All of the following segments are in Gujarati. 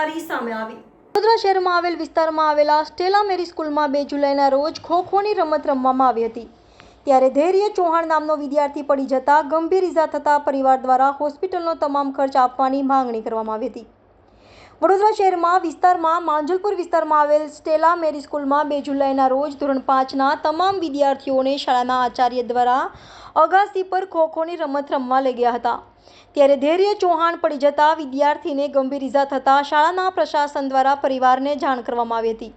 વડોદરા શહેરમાં આવેલ વિસ્તારમાં આવેલા સ્ટેલા મેરી સ્કૂલમાં બે જુલાઈના રોજ ખોખોની રમત રમવામાં આવી હતી. ત્યારે ધૈર્ય ચૌહાણ નામનો વિદ્યાર્થી પડી જતા ગંભીર ઇજા થતાં પરિવાર દ્વારા હોસ્પિટલનો તમામ ખર્ચ આપવાની માંગણી કરવામાં આવી હતી. વડોદરા શહેરમાં વિસ્તારમાં, માંજલપુર વિસ્તારમાં આવેલ સ્ટેલા મેરી સ્કૂલમાં બે જુલાઈના રોજ ધોરણ પાંચના તમામ વિદ્યાર્થીઓને શાળાના આચાર્ય દ્વારા અગાસી પર ખોખોની રમત રમવા લઈ ગયા હતા. ત્યારે ધૈર્ય ચૌહાણ પડી જતા વિદ્યાર્થીને ગંભીર ઇજા થતાં શાળાના પ્રશાસન દ્વારા પરિવારને જાણ કરવામાં આવી હતી.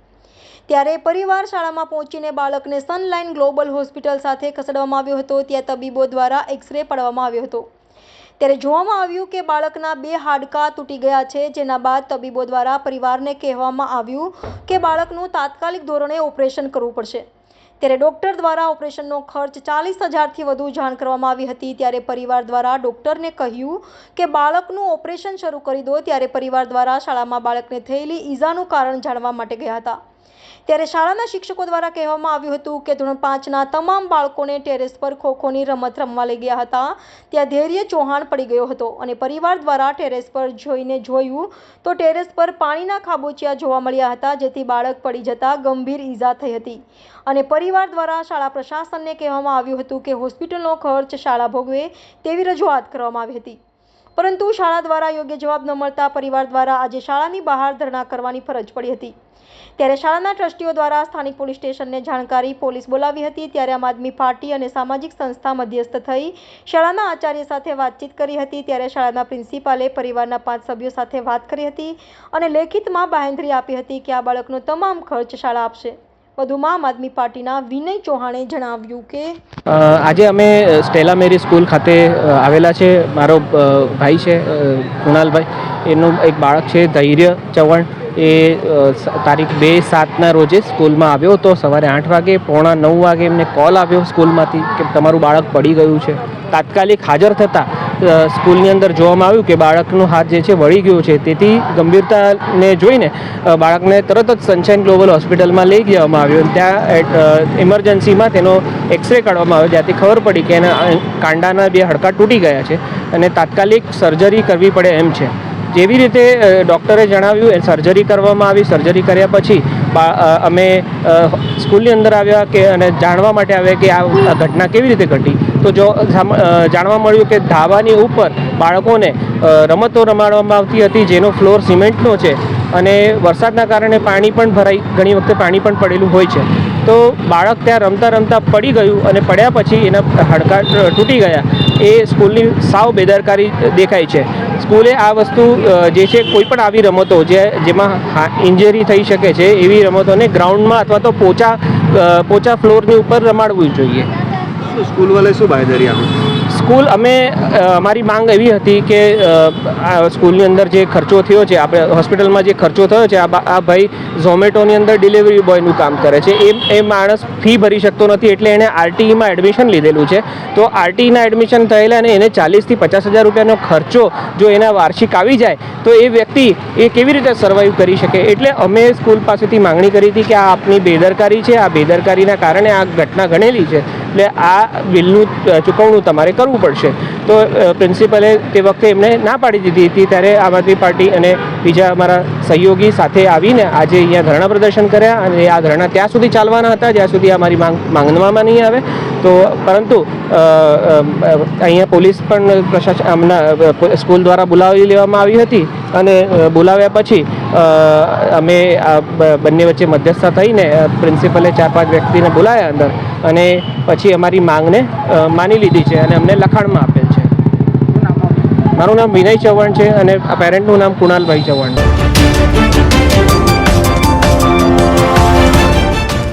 ત્યારે પરિવાર શાળામાં પહોંચીને બાળકને સનલાઇન ગ્લોબલ હોસ્પિટલ સાથે ખસેડવામાં આવ્યો હતો. ત્યાં તબીબો દ્વારા એક્સરે પાડવામાં આવ્યો હતો. ત્યારે જોવામાં આવ્યું કે બાળકના બે હાડકાં તૂટી ગયા છે, જેના બાદ તબીબો દ્વારા પરિવારને કહેવામાં આવ્યું કે બાળકનું તાત્કાલિક ધોરણે ઓપરેશન કરવું પડશે. ત્યારે ડૉક્ટર દ્વારા ઓપરેશનનો ખર્ચ ચાલીસ હજારથી વધુ જાણ કરવામાં આવી હતી. ત્યારે પરિવાર દ્વારા ડૉક્ટરને કહ્યું કે બાળકનું ઓપરેશન શરૂ કરી દો. ત્યારે પરિવાર દ્વારા શાળામાં બાળકને થયેલી ઈજાનું કારણ જાણવા માટે ગયા હતા. ત્યારે શાળાના શિક્ષકો દ્વારા કહેવામાં આવ્યું હતું કે ધોરણ પાંચના તમામ બાળકોને ટેરેસ પર ખોખોની રમત રમવા લઈ ગયા હતા. ત્યાં ધૈર્ય ચૌહાણ પડી ગયો હતો અને પરિવાર દ્વારા ટેરેસ પર જોઈને જોયું તો ટેરેસ પર પાણીના ખાબોચિયા જોવા મળ્યા હતા, જેથી બાળક પડી જતા ગંભીર ઈજા થઈ હતી. અને પરિવાર દ્વારા શાળા પ્રશાસનને કહેવામાં આવ્યું હતું કે હોસ્પિટલનો ખર્ચ શાળા ભોગવે તેવી રજૂઆત કરવામાં આવી હતી. પરંતુ શાળા દ્વારા યોગ્ય જવાબ ન મળતા પરિવાર દ્વારા આજે શાળાની બહાર ધરણા કરવાની ફરજ પડી હતી. ત્યારે શાળાના ટ્રસ્ટીઓ દ્વારા સ્થાનિક પોલીસ સ્ટેશનને જાણકારી પોલીસ બોલાવી હતી, ત્યારે આમ આદમી પાર્ટી અને સામાજિક સંસ્થા મધ્યસ્થ થઈ શાળાના આચાર્ય સાથે વાતચીત કરી હતી, ત્યારે શાળાના પ્રિન્સિપાલે પરિવારના પાંચ સભ્યો સાથે વાત કરી હતી અને લેખિતમાં બાહેંધરી આપી હતી કે આ બાળકનો તમામ ખર્ચ શાળા આપશે. વધુમાં આમ આદમી પાર્ટીના વિનય ચૌહાણે જણાવ્યું કે આજે અમે સ્ટેલા મેરી સ્કૂલ ખાતે આવેલા છે. મારો ભાઈ છે કુણાલભાઈ. એનું એક બાળક છે, ધૈર્ય ચવણ એ તારીખ બે સાતના રોજે સ્કૂલમાં આવ્યો હતો. સવારે આઠ વાગે, પોણા નવ વાગે એમને કોલ આવ્યો સ્કૂલમાંથી કે તમારું બાળક પડી ગયું છે. તાત્કાલિક હાજર થતાં સ્કૂલની અંદર જોવામાં આવ્યું કે બાળકનો હાથ જે છે વળી ગયો છે. તેથી ગંભીરતાને જોઈને બાળકને તરત જ સનશાઇન ગ્લોબલ હોસ્પિટલમાં લઈ જવામાં આવ્યો ત્યાં ઇમરજન્સીમાં તેનો એક્સરે કાઢવામાં આવ્યો, જ્યાંથી ખબર પડી કે એના કાંડાના બે હાડકાં તૂટી ગયા છે અને તાત્કાલિક સર્જરી કરવી પડે એમ છે. જેવી રીતે ડૉક્ટરે જણાવ્યું, એ સર્જરી કરવામાં આવી સર્જરી કર્યા પછી અમે સ્કૂલની અંદર આવ્યા કે અને જાણવા માટે આવ્યા કે આ ઘટના કેવી રીતે ઘટી. તો જો જાણવા મળ્યું કે ધાબાની ઉપર બાળકોને રમતો રમાડવામાં આવતી હતી, જેનો ફ્લોર સિમેન્ટનો છે અને વરસાદના કારણે પાણી પણ ભરાઈ, ઘણી વખતે પાણી પણ પડેલું હોય છે. તો બાળક ત્યાં રમતા રમતા પડી ગયું અને પડ્યા પછી એના હાડકા તૂટી ગયા. એ સ્કૂલની સાવ બેદરકારી દેખાય છે. સ્કૂલે આ વસ્તુ જે છે કોઈ પણ આવી રમતો જે, જેમાં ઇન્જરી થઈ શકે છે, એવી રમતોને ગ્રાઉન્ડમાં અથવા તો પોચા પોચા ફ્લોરની ઉપર રમાડવું જોઈએ. સ્કૂલ વાળાએ શું બાંયધરી આપી? સ્કૂલ અમે અમારી માંગ એવી હતી કે આ સ્કૂલની અંદર જે ખર્ચો થયો છે, આપણે હોસ્પિટલમાં જે ખર્ચો થયો છે, આ ભાઈ ઝોમેટોની અંદર ડિલિવરી બોયનું કામ કરે છે. એ એ માણસ ફી ભરી શકતો નથી, એટલે એણે આરટીઈમાં એડમિશન લીધેલું છે. તો આરટીઈના એડમિશન થયેલા અને એને ચાલીસથી પચાસ હજાર રૂપિયાનો ખર્ચો જો એના વાર્ષિક આવી જાય, તો એ વ્યક્તિ એ કેવી રીતે સર્વાઈવ કરી શકે? એટલે અમે સ્કૂલ પાસેથી માંગણી કરી હતી કે આ આપની બેદરકારી છે, આ બેદરકારીના કારણે આ ઘટના ઘણેલી છે. એટલે આ બિલનું ચૂકવણું તમારે કરવું પડશે. તો પ્રિન્સિપલે તે વખતે એમને ના પાડી દીધી હતી. ત્યારે આમ આદમી પાર્ટી અને બીજા અમારા સહયોગી સાથે આવીને આજે અહીંયા ધરણા પ્રદર્શન કર્યા અને આ ધરણા ત્યાં સુધી ચાલવાના હતા. જ્યાં સુધી અમારી માંગ, માંગવામાં નહીં આવે. તો, પરંતુ અહીંયા પોલીસ પણ પ્રશાસન સ્કૂલ દ્વારા બોલાવી લેવામાં આવી હતી. અને બોલાવ્યા પછી અમે બંને વચ્ચે મધ્યસ્થતા થઈને પ્રિન્સિપલે ચાર પાંચ વ્યક્તિને બોલાયા અંદર અને પછી અમારી માંગને માની લીધી છે અને અમને લખાણમાં આપેલ છે. મારું નામ વિનય ચૌહાણ છે અને પેરેન્ટનું નામ કુણાલભાઈ ચૌહાણ છે.